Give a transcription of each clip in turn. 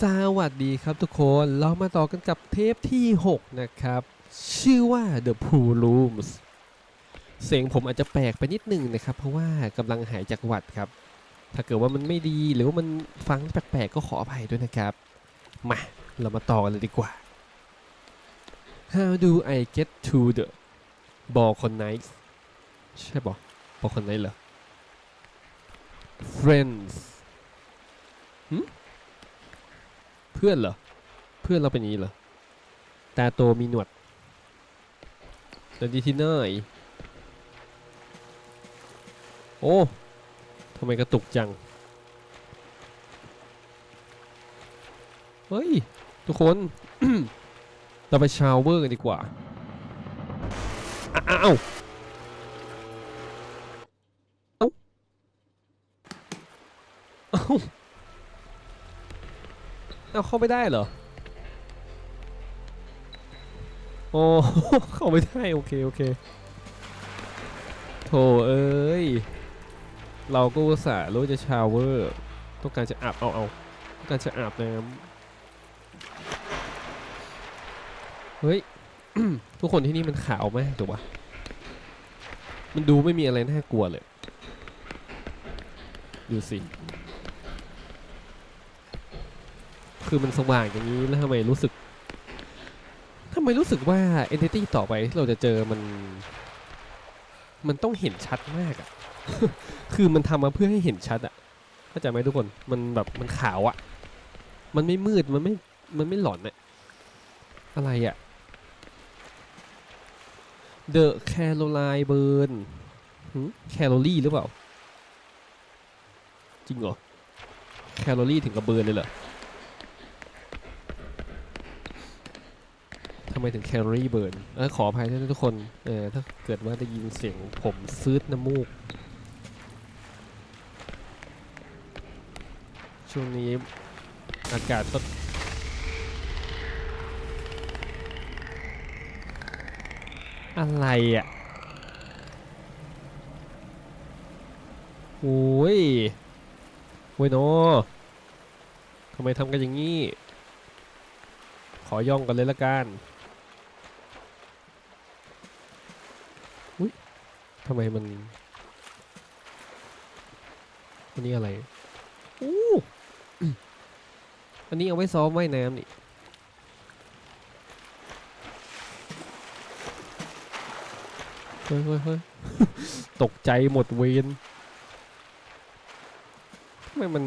สวัสดีครับทุกคนเรามาต่อกันกับเทปที่ 6 นะครับ ชื่อว่า The Pool Rooms เสียงผมอาจจะแปลกไปนิดนึงนะครับ เพราะว่ากำลังหายจากหวัดครับ ถ้าเกิดว่ามันไม่ดีหรือว่ามันฟังแปลกๆก็ขออภัยด้วยนะครับ มา เรามาต่อกันเลยดีกว่า How do I get to the balconies ใช่บอก balconies เหรอ Friends หึ เพื่อนเหรอ เพื่อนเราเป็นนี้เหรอ ตาโตมีหนวดเดินดีที่เนยโอ้ทำไมกระตุกจัง เฮ้ย ทุกคน เราไปชาวเวอร์กันดีกว่า อ้าว เอ้า เอ้า เอาเข้าไม่ได้เหรอโอ้เข้าไม่ได้โอเคโอเคโถเอ้ยเราก็อุตส่าห์รู้จะชาวเวอร์ต้องการจะอาบเอาเอาต้องการจะอาบน้ำเฮ้ยทุกคนที่นี่มันขาวมากถูกปะมันดูไม่มีอะไรน่ากลัวเลย ดูสิ คือมันสว่างอย่างนี้แล้วทำไมรู้สึกทำไมรู้สึกว่า entity ต่อไปที่เราจะเจอมัน มันต้องเห็นชัดมากอะคือมันทำมาเพื่อให้เห็นชัดอะเข้าใจไหมทุกคนมันแบบมันขาวอะมันไม่มืดมันไม่มันไม่หลอนอะอะไรอะ The Caroline Burn แคลอรี่หรือเปล่า จริงเหรอ แคลอรี่ถึงกับเบิร์นเลยเหรอ ทำ ไมถึงแคลอรี่เบิร์นเออขออภัยด้วยนทุกคน เออถ้าเกิดว่าได้ยินเสียงผมซื้ดน้ำมูก ช่วงนี้อากาศก็อะไรอะโอ้ยโว้ยโนทำไมทำกันอย่างนี้ ขอย่องกันเลยละกันอุ้ย ทำไมมันอันนี้อะไรอู้อันนี้เอาไว้ซ้อมว่ายน้ำนี่เฮ้ยเฮ้ยเฮ้ยตกใจหมดเวนทำไมมัน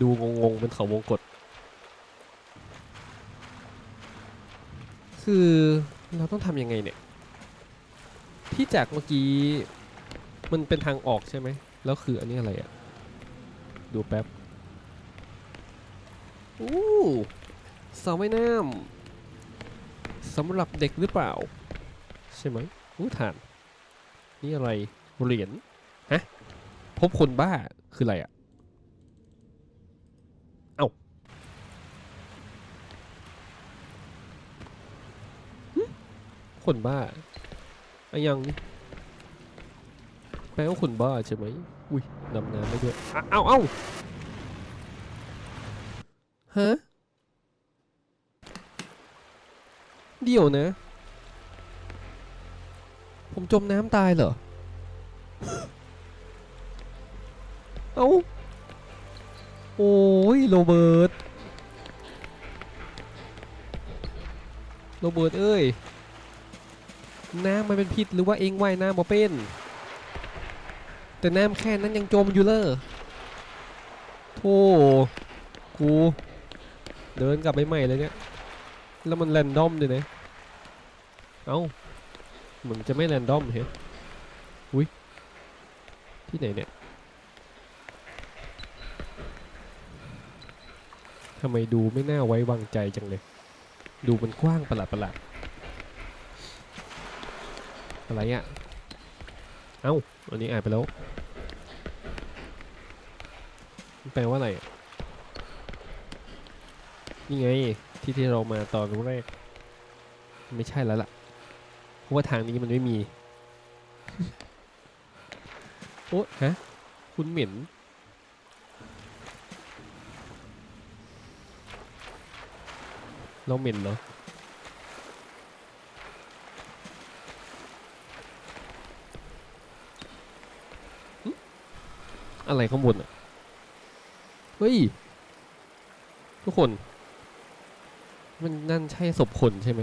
ดูงงๆเป็นเขาวงกตคือเราต้องทำยังไงเนี่ย ที่จากเมื่อกี้ มันเป็นทางออกใช่ไหม แล้วคืออันนี้อะไรอะดูแป๊บอู้สระว่ายน้ำสำหรับเด็กหรือเปล่า ใช่ไหมอู้ฐาน นี่อะไร เหรียญ ฮะ พบคนบ้า คืออะไรอะเอ้าคนบ้า อะยังนี่แปลว่าคนบ้าใช่ไหมอุ้ยดำน้ำได้ด้วยอะเอ้าเอ้าฮะเดี๋ยวนะ ผมจมน้ำตายเหรอ เอ้า โอ้ยโรเบิร์ต โรเบิร์ตเอ้ย น้ำมันเป็นพิษหรือว่าเองว่ายน้ำมาเป็น แต่น้ำแค่นั้นยังจมอยู่เลยโธ่กูเดินกลับไปใหม่เลยเนี่ย แล้วมันแรนดอมด้วยนะ เอ้าเหมือนจะไม่แรนดอมเฮ้ยอุ้ยที่ไหนเนี่ยทำไมดูไม่น่าไว้วางใจจังเลย ดูมันกว้างประหลาดประหลาด อะไรอะ เอ้า อันนี้อ่านไปแล้วมันแปลว่าอะไรอะนี่ไง ที่ที่เรามาตอนแรก ไม่ใช่แล้วล่ะ เพราะว่าทางนี้มันไม่มี โอ้ฮะ คุณเหม็นเราเหม็นเหรอ อะไรข้างบนอะ เฮ้ย ทุกคน มันนั่นใช่ศพคนใช่ไหม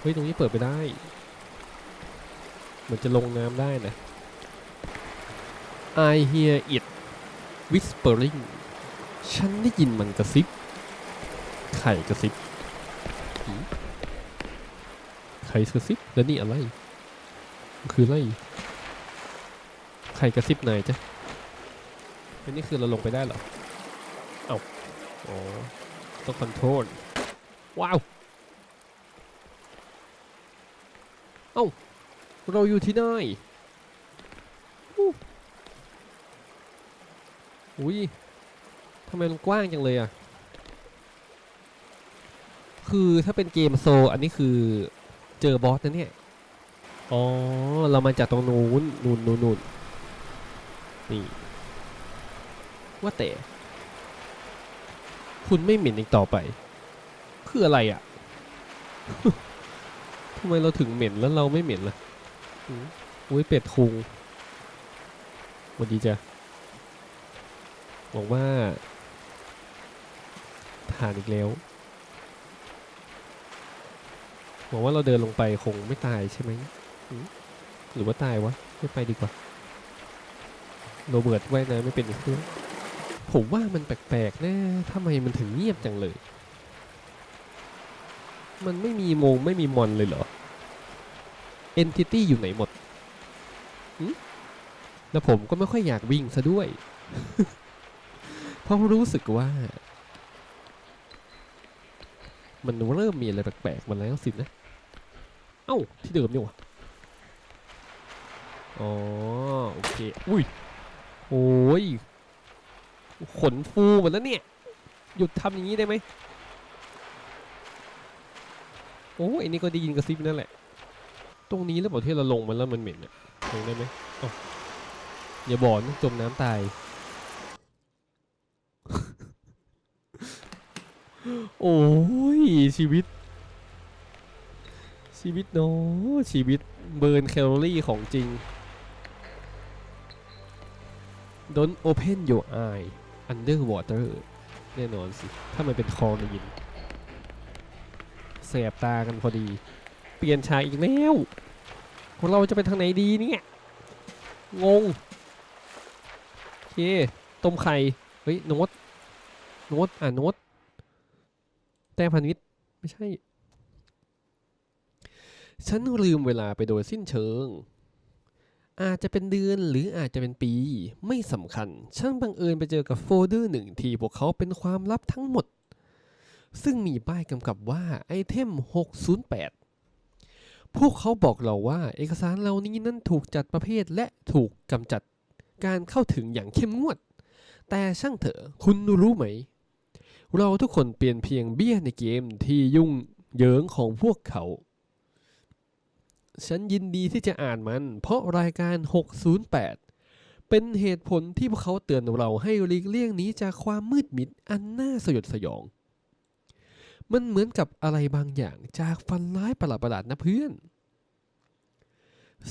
เฮ้ย ตรงนี้เปิดไปได้เหมือนจะลงน้ำได้นะ I hear it whispering ฉันได้ยินมันกระซิบ ไข่กระซิบ ไข่กระซิบ แล้วนี่อะไร คือไรไข่กระซิบไหนจ๊ะอันนี้คือเราลงไปได้เหรอ เอ้าอ๋อต้องคอนโทรล ว้าว เอ้า เราอยู่ที่ไหนอุ้ยทำไมมันกว้างจังเลยอะ คือถ้าเป็นเกมโซลอันนี้คือเจอบอสนะเนี่ย อ๋อ เรามาจากตรงนู้นนู่นนู่นนู่นนี่ ว่าแต่ คุณไม่เหม็นอีกต่อไป คืออะไรอะทำไมเราถึงเหม็นแล้วเราไม่เหม็นล่ะอุ้ยเป็ดคุงวัสดีจ้ะบอกว่าทานอีกแล้วบอกว่าเราเดินลงไปคงไม่ตายใช่ไหม หรือว่าตายวะ ไม่ไปดีกว่า โรเบิร์ตว่ายน้ำไม่เป็นอีกด้วยผมว่ามันแปลกๆนะทำไมมันถึงเงียบจังเลย มันไม่มีโมงไม่มีมอนเลยเหรอ Entity อยู่ไหนหมด แล้วผมก็ไม่ค่อยอยากวิ่งซะด้วย เพราะรู้สึกว่า มันเริ่มมีอะไรแปลกๆมาแล้วสินะ เอ้า ที่เดิมนี่หวะ อ๋อโอเค อุ้ย โอ้ย ขนฟูหมดแล้วเนี่ย หยุดทำอย่างนี้ได้ไหมโอ้ยอันนี้ก็ได้ยินกระซิบนั่นแหละ ตรงนี้แล้วบอกที่เราลงมันแล้วมันเหม็นอะลงได้ไหมออย่าบอกนะจมน้ำตาย โอ้ย ชีวิต ชีวิตเนาะชีวิตเบิร์นแคลอรี่ของจริง Don't open your eye underwater แน่นอนสิ ถ้ามันเป็นคลอรีนแสบตากันพอดี เปลี่ยนฉากอีกแล้วของเราจะไปทางไหนดีเนี่ย งง โอเค ต้มไข่ เฮ้ย โน้ต โน้ต อ่าโน้ต แต้มพันวิทย์ ไม่ใช่ ฉันลืมเวลาไปโดยสิ้นเชิง อาจจะเป็นเดือนหรืออาจจะเป็นปี ไม่สำคัญฉันบังเอิญไปเจอกับโฟลเดอร์หนึ่งที่พวกเขาเป็นความลับทั้งหมด ซึ่งมีป้ายกำกับว่าไอเทม 608 พวกเขาบอกเราว่าเอกสารเหล่านี้นั้นถูกจัดประเภทและถูกกำจัดการเข้าถึงอย่างเข้มงวด แต่ช่างเถอะคุณรู้ไหม เราทุกคนเปลี่ยนเพียงเบี้ยในเกมที่ยุ่งเหยิงของพวกเขา ฉันยินดีที่จะอ่านมัน เพราะรายการ 608 เป็นเหตุผลที่พวกเขาเตือนเราให้หลีกเลี่ยงนี้จากความมืดมิดอันน่าสยดสยอง มันเหมือนกับอะไรบางอย่างจากฟันร้ายประหลาดๆนะเพื่อน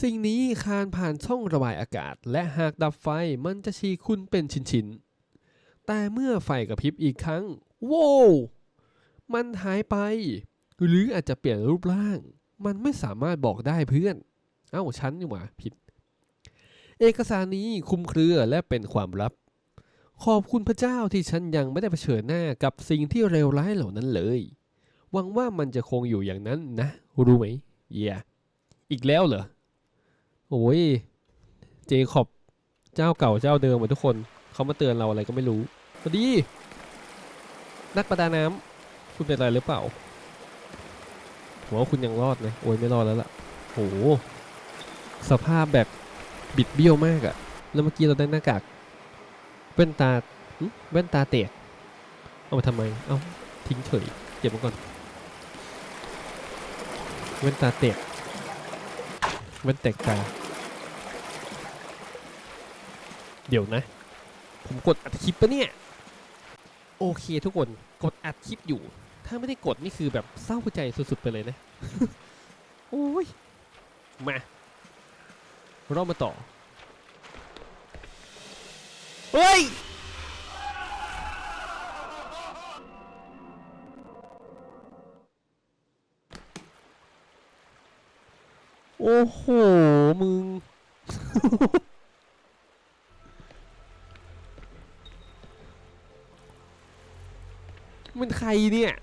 สิ่งนี้คานผ่านช่องระบายอากาศ และหากดับไฟมันจะฉีคุณเป็นชิ้นๆ แต่เมื่อไฟกระพริบอีกครั้ง โว้วมันหายไป หรืออาจจะเปลี่ยนรูปร่าง มันไม่สามารถบอกได้เพื่อน เอ้าฉันนี่หว่าผิด เอกสารนี้คลุมเครือและเป็นความลับ ขอบคุณพระเจ้าที่ฉันยังไม่ได้เผชิญหน้ากับสิ่งที่เลวร้ายเหล่านั้นเลย หวังว่ามันจะคงอยู่อย่างนั้นนะ รู้ไหมเย่อีกแล้วเหรอ โอ้ย เจคอบ เจ้าเก่าเจ้าเดิมหมดทุกคน เขามาเตือนเราอะไรก็ไม่รู้สวัสดี นักประดาน้ำคุณเป็นอะไรหรือเปล่า ผมว่าคุณยังรอดนะโอ้ยไม่รอดแล้วล่ะโหสภาพแบบบิดเบี้ยวมากอะแล้วเมื่อกี้เราได้หน้ากากแว่นตาแว่นตาเตกเอามาทำไม เอาทิ้งเฉยเก็บมาก่อนแว่นตาเตกแว่นแตกตาเดี๋ยวนะ ผมกดอัดคลิปปะเนี่ย โอเคทุกคนกดอัดคลิปอยู่ ถ้าไม่ได้กดนี่คือแบบเศร้าใจสุดๆไปเลยนะ โอ้ย มา เรามาต่อ เฮ้ย โอ้โห มึง มันใครเนี่ย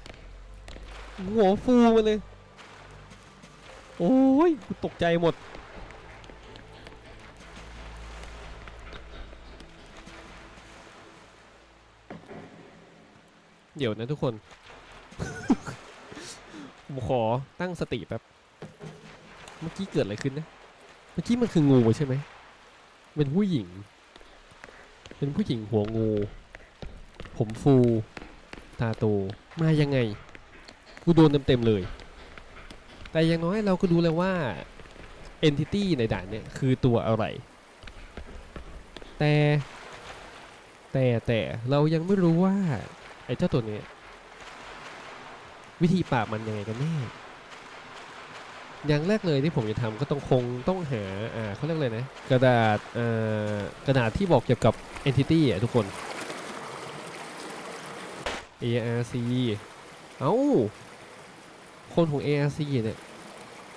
หัวฟูมาเลย โอ้ยกูตกใจหมด เดี๋ยวนะทุกคน ผมขอตั้งสติแป๊บ เมื่อกี้เกิดอะไรขึ้นนะ เมื่อกี้มันคืองูใช่ไหม เป็นผู้หญิง เป็นผู้หญิงหัวงู ผมฟู ตาโต มายังไง กูโดนเต็มๆเลย แต่อย่างน้อยเราก็รู้แล้วว่า entity ในด่านเนี่ยคือตัวอะไร แต่ แต่แต่เรายังไม่รู้ว่า ไอ้เจ้าตัวเนี้ยวิธีปราบมันยังไงกันแน่อย่างแรกเลยที่ผมจะทำก็ต้องคงต้องหาอ่าเขาเรียกเลยนะ กระดาษอ่ากระดาษที่บอกเกี่ยวกับ entity อะทุกคน ARC เอ้า คนของ ARC เนี่ย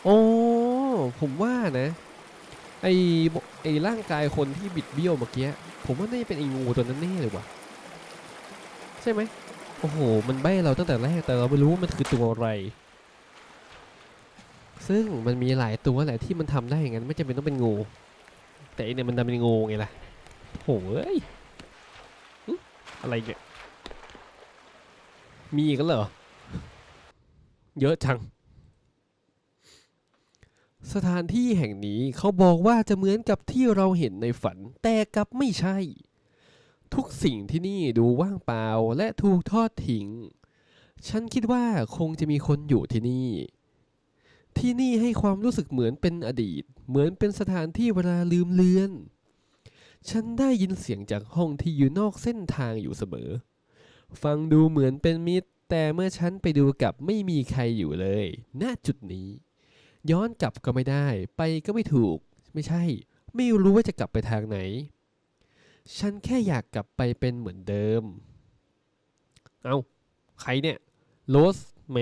โอ้ผมว่านะ ไอไอร่างกายคนที่บิดเบี้ยวเมื่อกี้ ผมว่าน่าจะเป็นไองูตัวนั้นแน่เลยว่ะ ใช่ไหม โอ้โห มันใบ้เราตั้งแต่แรก แต่เราไม่รู้ว่ามันคือตัวอะไร ซึ่งมันมีหลายตัวแหละที่มันทำได้อย่างนั้นไม่จำเป็นต้องเป็นงู แต่อันเนี่ยมันดันเป็นงูไงล่ะโหเอ้ยอะไรเนี่ย มีอีกันเหรอ เยอะจัง สถานที่แห่งนี้เขาบอกว่าจะเหมือนกับที่เราเห็นในฝันแต่กลับไม่ใช่ ทุกสิ่งที่นี่ดูว่างเปล่าและถูกทอดทิ้ง ฉันคิดว่าคงจะมีคนอยู่ที่นี่ ที่นี่ให้ความรู้สึกเหมือนเป็นอดีต เหมือนเป็นสถานที่เวลาลืมเลือน ฉันได้ยินเสียงจากห้องที่อยู่นอกเส้นทางอยู่เสมอ ฟังดูเหมือนเป็นมิตร แต่เมื่อฉันไปดูกลับไม่มีใครอยู่เลย ณ จุดนี้ ย้อนกลับก็ไม่ได้ ไปก็ไม่ถูก ไม่ใช่ ไม่รู้ว่าจะกลับไปทางไหน ฉันแค่อยากกลับไปเป็นเหมือนเดิม เอาใครเนี่ย โรสเม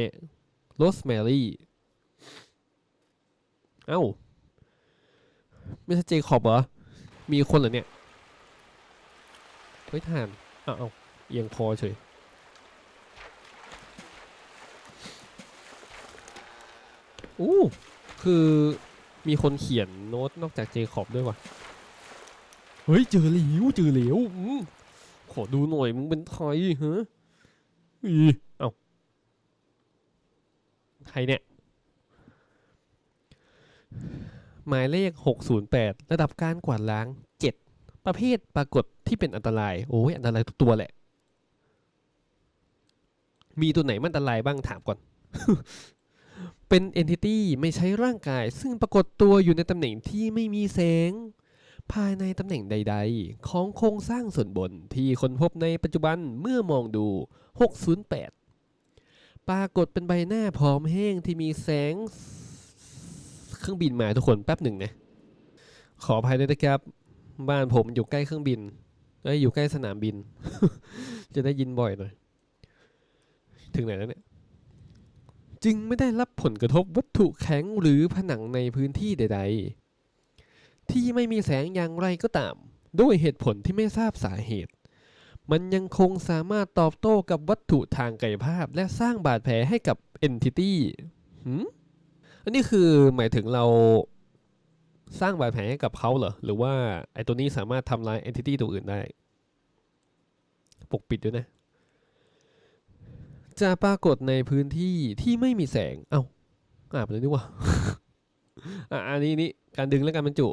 โรสแมรี่ เอ้า ไม่ใช่เจคอบเหรอ มีคนเหรอเนี่ย เฮ้ยทานเอ้าเอาเอียงคอเฉย อู้คือมีคนเขียนโน้ตนอกจากเจคอบด้วยวะเฮ้ย เจอเหลวเจอเหลวอืมขอดูหน่อยมึงเป็นใครฮะอีเอ้าใครเนี่ย หมายเลข 608 ระดับการกวาดล้าง 7 ประเภทปรากฏที่เป็นอันตราย โอ้ยอันตรายทุกตัวแหละ มีตัวไหนมันอันตรายบ้างถามก่อน เป็น entity ไม่ใช้ร่างกาย ซึ่งปรากฏตัวอยู่ในตำแหน่งที่ไม่มีแสง ภายในตำแหน่งใด ๆ ของโครงสร้างส่วนบนที่ค้นพบในปัจจุบันเมื่อมองดู 608 ปรากฏเป็นใบหน้าพร้อมแห้งที่มีแสง เครื่องบินมาทุกคนแป๊บหนึ่งนะขออภัยด้วยนะครับ บ้านผมอยู่ใกล้เครื่องบินเอ้ยอยู่ใกล้สนามบิน จะได้ยินบ่อยหน่อย ถึงไหนแล้วเนี่ย จึงไม่ได้รับผลกระทบวัตถุแข็งหรือผนังในพื้นที่ใด ๆ ที่ไม่มีแสงอย่างไรก็ตาม ด้วยเหตุผลที่ไม่ทราบสาเหตุ มันยังคงสามารถตอบโต้กับวัตถุทางกายภาพ และสร้างบาดแผลให้กับ entity หืมอันนี้คือหมายถึงเราสร้างบาดแผลให้กับเขาเหรอ หรือว่าไอ้ตัวนี้สามารถทำลาย entity ตัวอื่นได้ ปกปิดด้วยนะ จะปรากฏในพื้นที่ที่ไม่มีแสง เอ้าอ่านไปเลยดีกว่าอะอันนี้นี่การดึงและการบรรจุ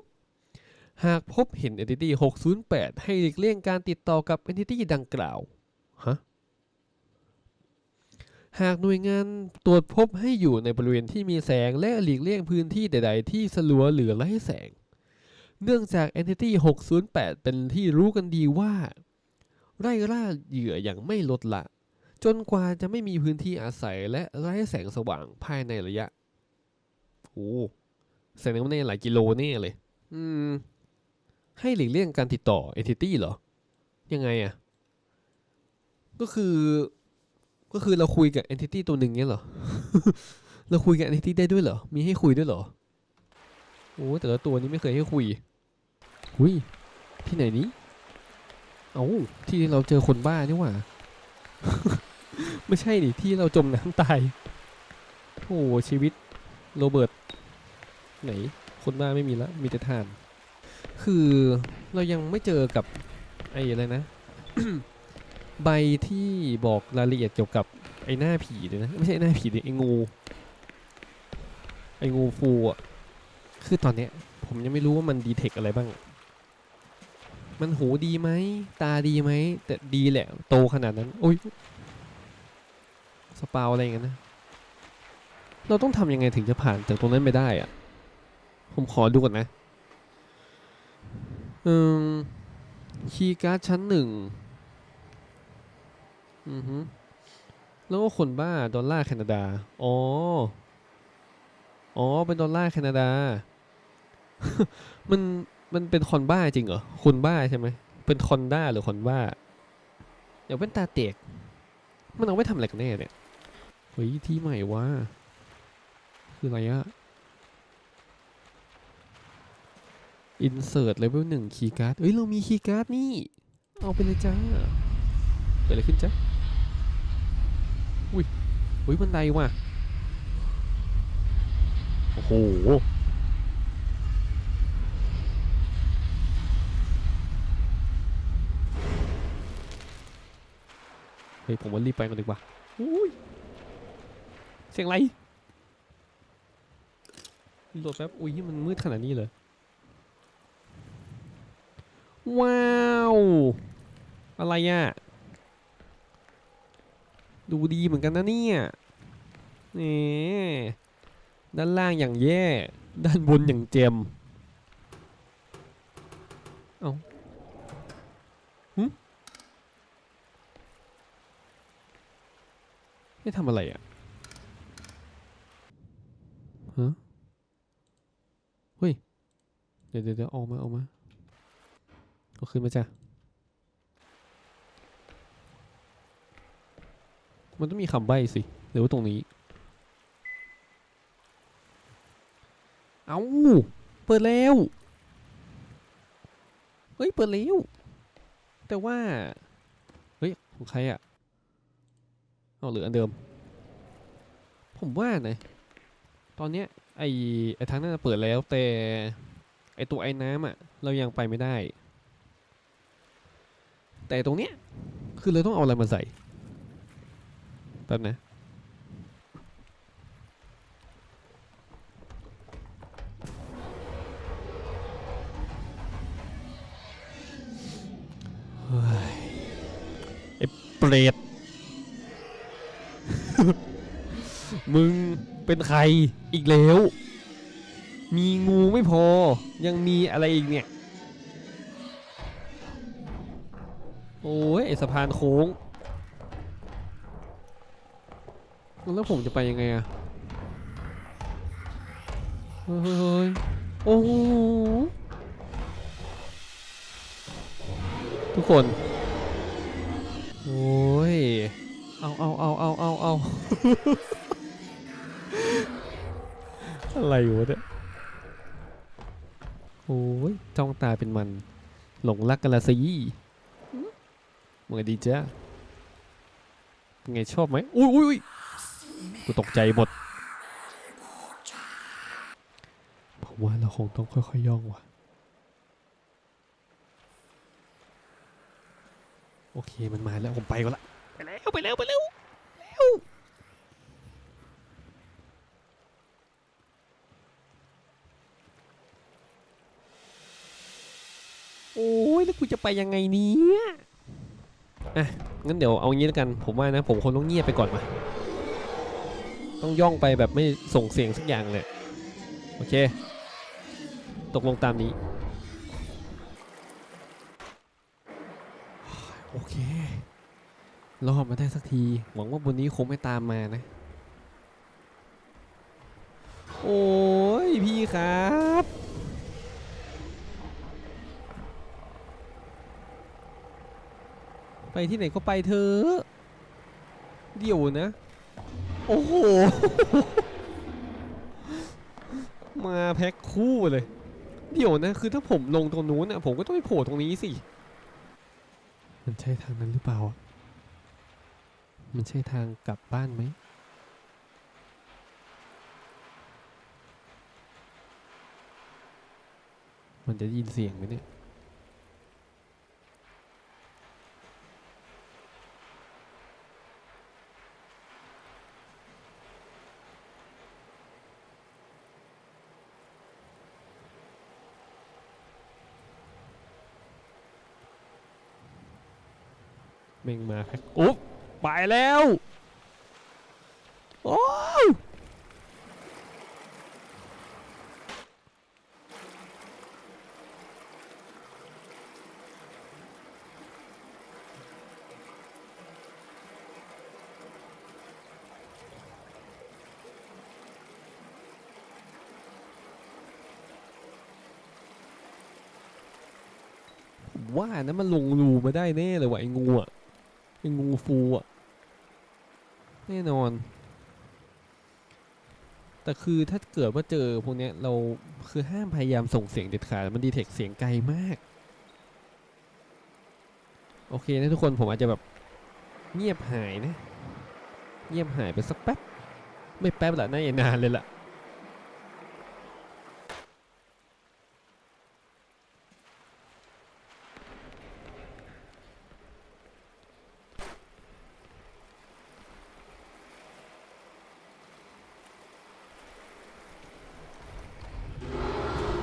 หากพบเห็น entity 608 ให้หลีกเลี่ยงการติดต่อกับ entity ดังกล่าว ฮะ หากหน่วยงานตรวจพบให้อยู่ในบริเวณที่มีแสงและหลีกเลี่ยงพื้นที่ใด ๆ ที่สลัวหรือไร้แสง เนื่องจาก Entity 608 เป็นที่รู้กันดีว่าไล่ล่าเหยื่ออย่างไม่ลดละ จนกว่าจะไม่มีพื้นที่อาศัยและไร้แสงสว่างภายในระยะ โอ้แสดงว่าในหลายกิโลแน่เลย อืม ให้หลีกเลี่ยงการติดต่อ entity เหรอ ยังไงอะก็คือ ก็คือเราคุยกับ entity ตัวหนึ่งเนี้ยเหรอ เราคุยกับ entity ได้ด้วยเหรอ มีให้คุยด้วยเหรอ โอ้แต่ละตัวนี้ไม่เคยให้คุยหุยที่ไหนนี้ เอาที่เราเจอคนบ้านี่หว่า ไม่ใช่ดิที่เราจมน้ำตายโอ้ชีวิตโรเบิร์ตไหน คนบ้าไม่มีละมีแต่ทาน คือเรายังไม่เจอกับไอ้อะไรนะ ใบที่บอกรายละเอียดเกี่ยวกับไอ้หน้าผีเลยนะ ไม่ใช่หน้าผีดิไอ้งู ไอ้งูฟูอะ คือตอนเนี้ย ผมยังไม่รู้ว่ามันดีเทคอะไรบ้าง มันหูดีไหม ตาดีไหม แต่ดีแหละ โตขนาดนั้น โอ้ย สปาวอะไรอย่างเงี้ยนะ เราต้องทำยังไงถึงจะผ่านจากตรงนั้นไปได้อะผมขอดูก่อนนะ อืม คีย์การ์ดชั้นหนึ่ง อือฮึแล้วก็คนบ้า ดอลลาร์แคนาดา อ๋อ อ๋อ เป็นดอลลาร์แคนาดา มัน มันเป็นคอนบ้าจริงเหรอ คนบ้าใช่ไหม เป็นคอนด้าหรือคอนบ้า อย่างเป็นตาเตกมันเอาไว้ทำอะไรกันแน่เนี่ย ฮ้ย ที่ใหม่วะคืออะไรอะ insert level หนึ่งคีย์การ์ดเอ้ย เรามีคีย์การ์ดนี่ เอาไปเลยจ้าเกิดอะไรขึ้นจ๊ะ อุ้ยอุ้ยบันไดว่ะ โอ้โหเฮ้ยผมว่ารีบไปกันดีกว่าอุ้ย เสียงอะไรโหลดแป๊บ อุ้ยมันมืดขนาดนี้เลย ว้าว อะไรอะดูดีเหมือนกันนะเนี่ยนี่ด้านล่างอย่างแย่ ด้านบนอย่างเจมเอาหึให้ทำอะไรอะ ฮะ เฮ้ย เดี๋ยวเดี๋ยวเออกมาออกมาเอาขึ้นมาจ้ะมันต้องมีคำใบ้สิหรือว่าตรงนี้ เอาเปิดแล้ว เฮ้ย เปิดแล้ว แต่ว่า เฮ้ย ของใครอะเอาเหลืออันเดิม ผมว่านะตอนเนี้ยไอไอทางนั้นเปิดแล้วแต่ ไอตัวไอ้น้ำอะเรายังไปไม่ได้ แต่ตรงเนี้ยคือเราต้องเอาอะไรมาใส่แป๊บนะเฮ้ยไอ้เปรตมึงเป็นใครอีกแล้ว มีงูไม่พอ ยังมีอะไรอีกเนี่ย โอ้ยสะพานโค้ง แล้วผมจะไปยังไงอะเฮ้ยเฮ้ยเฮ้ยโอ้โหทุกคน โอ้ย เอาเอาเอาเอาเอาเอาอะไรวะเนี่ย โอ้ยจ้องตาเป็นมัน หลงรักกันละสิมึงดีจ้าเป็นไงชอบไหมอุ้ยอุ้ยกูตกใจหมดผมว่าเราคงต้องค่อยๆย่องว่ะ โอเคมันมาแล้วผมไปก็ละ ไปแล้วไปแล้วไปแล้วโอ้ยแล้วกู จะไปยังไงเนี้ยอะงั้นเดี๋ยวเอางี้แล้วกัน ผมว่านะ ผมคงต้องเงียบไปก่อนมาต้องย่องไปแบบไม่ส่งเสียงสักอย่างเลย โอเค ตกลงตามนี้ โอเค รอดมาได้สักที หวังว่าบนนี้คงไม่ตามมานะ โอ้ยพี่ครับ ไปที่ไหนก็ไปเถอะเดี๋ยวนะ โอ้โห มาแพ็คคู่เลย เดี๋ยวนะ คือถ้าผมลงตรงนู้นน่ะผมก็ต้องไปโผล่ตรงนี้สิ มันใช่ทางนั้นหรือเปล่าอะมันใช่ทางกลับบ้านไหมมันจะได้ยินเสียงไหมเนี่ย ม่งมาแพ็คอุ๊บไปแล้วโอ้ยว่านะมันลงรูมาได้แน่เลยว่ะไอ้งูอะ เป็นงูฟูอะ แน่นอน แต่คือถ้าเกิดว่าเจอพวกเนี้ยเราคือห้ามพยายามส่งเสียงเด็ดขาดมันดีเทคเสียงไกลมาก โอเคนะทุกคนผมอาจจะแบบเงียบหายนะ เงียบหายไปสักแป๊บ ไม่แป๊บละน่าจะนานเลยล่ะ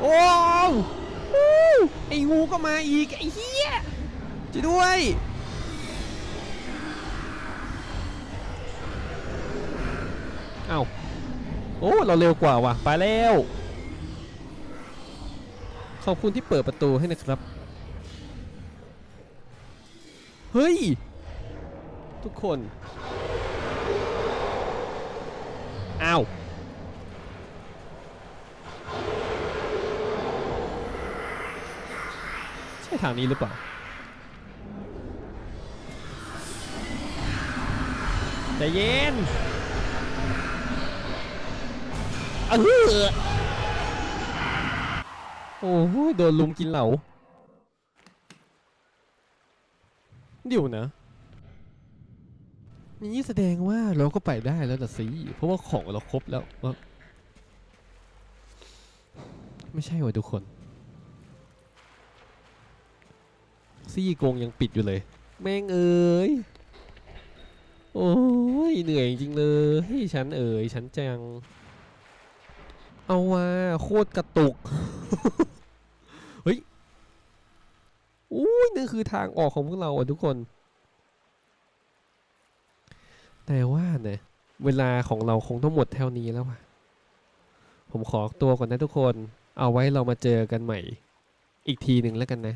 โอ้วฮู้ไอ้งูก็มาอีก ไอ้เหี้ย จะด้วย เอ้า โอ้ เราเร็วกว่าว่ะ ไปแล้ว ขอบคุณที่เปิดประตูให้นะครับ เฮ้ย ทุกคนอ้าวใช่ทางนี้หรือเปล่า ใจเย็นเออโอ้โหโดนลุมกินเหล่าเดี๋ยวนะนี้แสดงว่าเราก็ไปได้แล้วล่ะสิเพราะว่าของเราครบแล้วเอ้อไม่ใช่ว่ะทุกคน ซี่โกงยังปิดอยู่เลย แม่งเอ๋ย โอ้ยเหนื่อยจริงเลยให้ฉันเอ๋ยฉันจัง เอาว่าโคตรกระตุก เฮ้ยอุ้ยนั่นคือทางออกของพวกเราอะทุกคน แต่ว่าเนี่ยเวลาของเราคงต้องหมดเท่านี้แล้วว่ะ ผมขอตัวก่อนนะทุกคน เอาไว้เรามาเจอกันใหม่ อีกทีหนึ่งแล้วกันนะ